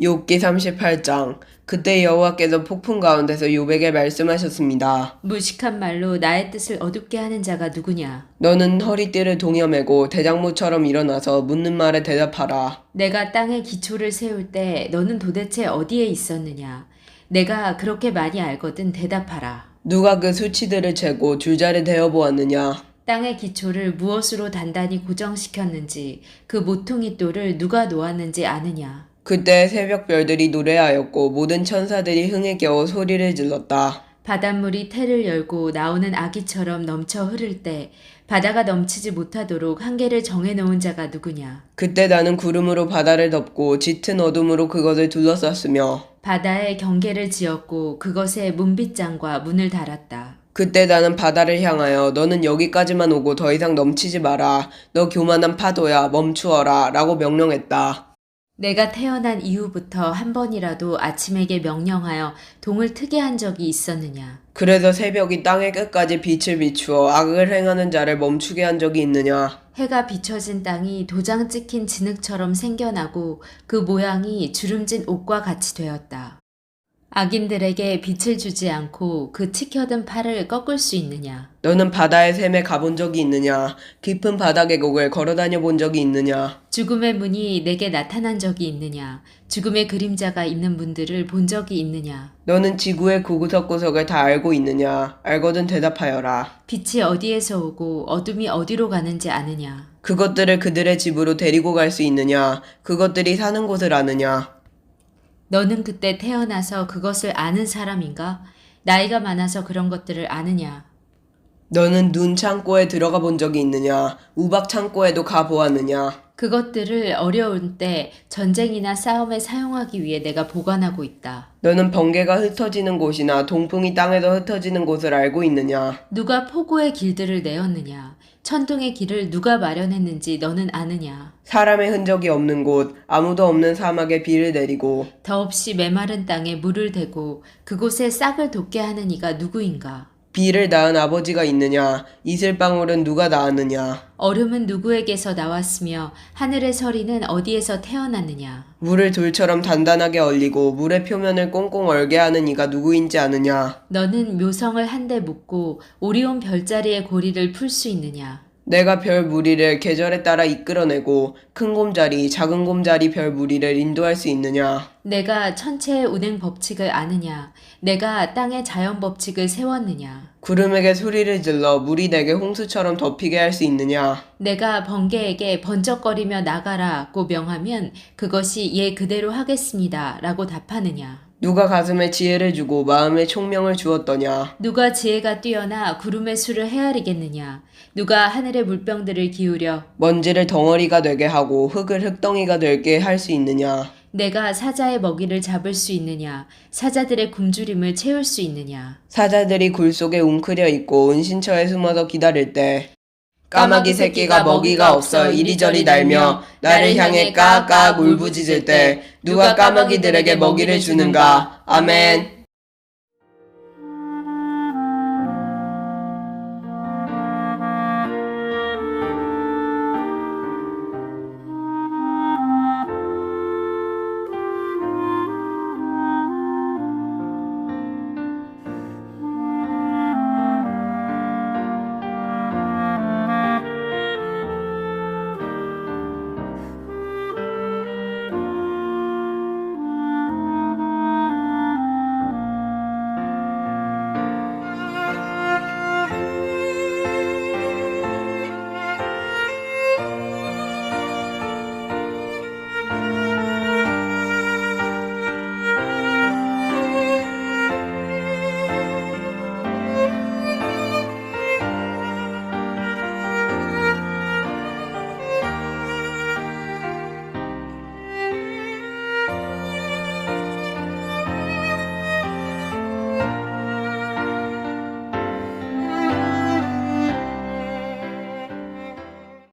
욥기 38장 그때 여호와께서 폭풍 가운데서 욥에게 말씀하셨습니다. 무식한 말로 나의 뜻을 어둡게 하는 자가 누구냐? 너는 허리띠를 동여매고 대장무처럼 일어나서 묻는 말에 대답하라. 내가 땅에 기초를 세울 때 너는 도대체 어디에 있었느냐? 내가 그렇게 많이 알거든 대답하라. 누가 그 수치들을 재고 줄자를 대어 보았느냐? 땅의 기초를 무엇으로 단단히 고정시켰는지 그 모퉁이 돌을 누가 놓았는지 아느냐? 그때 새벽 별들이 노래하였고 모든 천사들이 흥에 겨워 소리를 질렀다. 바닷물이 태를 열고 나오는 아기처럼 넘쳐 흐를 때 바다가 넘치지 못하도록 한계를 정해놓은 자가 누구냐? 그때 나는 구름으로 바다를 덮고 짙은 어둠으로 그것을 둘러쌌으며 바다에 경계를 지었고 그것에 문빗장과 문을 달았다. 그때 나는 바다를 향하여 너는 여기까지만 오고 더 이상 넘치지 마라. 너 교만한 파도야 멈추어라 라고 명령했다. 내가 태어난 이후부터 한 번이라도 아침에게 명령하여 동을 트게 한 적이 있었느냐? 그래서 새벽이 땅의 끝까지 빛을 비추어 악을 행하는 자를 멈추게 한 적이 있느냐? 해가 비춰진 땅이 도장 찍힌 진흙처럼 생겨나고 그 모양이 주름진 옷과 같이 되었다. 악인들에게 빛을 주지 않고 그 치켜든 팔을 꺾을 수 있느냐? 너는 바다의 샘에 가본 적이 있느냐? 깊은 바다 계곡을 걸어다녀 본 적이 있느냐? 죽음의 문이 내게 나타난 적이 있느냐? 죽음의 그림자가 있는 분들을 본 적이 있느냐? 너는 지구의 구구석구석을 다 알고 있느냐? 알거든 대답하여라. 빛이 어디에서 오고 어둠이 어디로 가는지 아느냐? 그것들을 그들의 집으로 데리고 갈 수 있느냐? 그것들이 사는 곳을 아느냐? 너는 그때 태어나서 그것을 아는 사람인가? 나이가 많아서 그런 것들을 아느냐? 너는 눈 창고에 들어가 본 적이 있느냐? 우박 창고에도 가 보았느냐? 그것들을 어려운 때 전쟁이나 싸움에 사용하기 위해 내가 보관하고 있다. 너는 번개가 흩어지는 곳이나 동풍이 땅에서 흩어지는 곳을 알고 있느냐? 누가 폭우의 길들을 내었느냐? 천둥의 길을 누가 마련했는지 너는 아느냐? 사람의 흔적이 없는 곳, 아무도 없는 사막에 비를 내리고 더없이 메마른 땅에 물을 대고 그곳에 싹을 돋게 하는 이가 누구인가? 비를 낳은 아버지가 있느냐? 이슬방울은 누가 낳았느냐? 얼음은 누구에게서 나왔으며 하늘의 서리는 어디에서 태어났느냐? 물을 돌처럼 단단하게 얼리고 물의 표면을 꽁꽁 얼게 하는 이가 누구인지 아느냐? 너는 묘성을 한데 묶고 오리온 별자리의 고리를 풀 수 있느냐? 내가 별 무리를 계절에 따라 이끌어내고 큰 곰자리, 작은 곰자리 별 무리를 인도할 수 있느냐? 내가 천체의 운행 법칙을 아느냐? 내가 땅의 자연 법칙을 세웠느냐? 구름에게 소리를 질러 물이 내게 홍수처럼 덮이게 할 수 있느냐? 내가 번개에게 번쩍거리며 나가라고 명하면 그것이 예 그대로 하겠습니다 라고 답하느냐? 누가 가슴에 지혜를 주고 마음에 총명을 주었더냐? 누가 지혜가 뛰어나 구름의 수를 헤아리겠느냐? 누가 하늘의 물병들을 기울여 먼지를 덩어리가 되게 하고 흙을 흙덩이가 되게 할 수 있느냐? 내가 사자의 먹이를 잡을 수 있느냐? 사자들의 굶주림을 채울 수 있느냐? 사자들이 굴 속에 웅크려 있고 은신처에 숨어서 기다릴 때 까마귀 새끼가 먹이가 없어 이리저리 날며 나를 향해 까까 울부짖을 때 누가 까마귀들에게 먹이를 주는가? 아멘.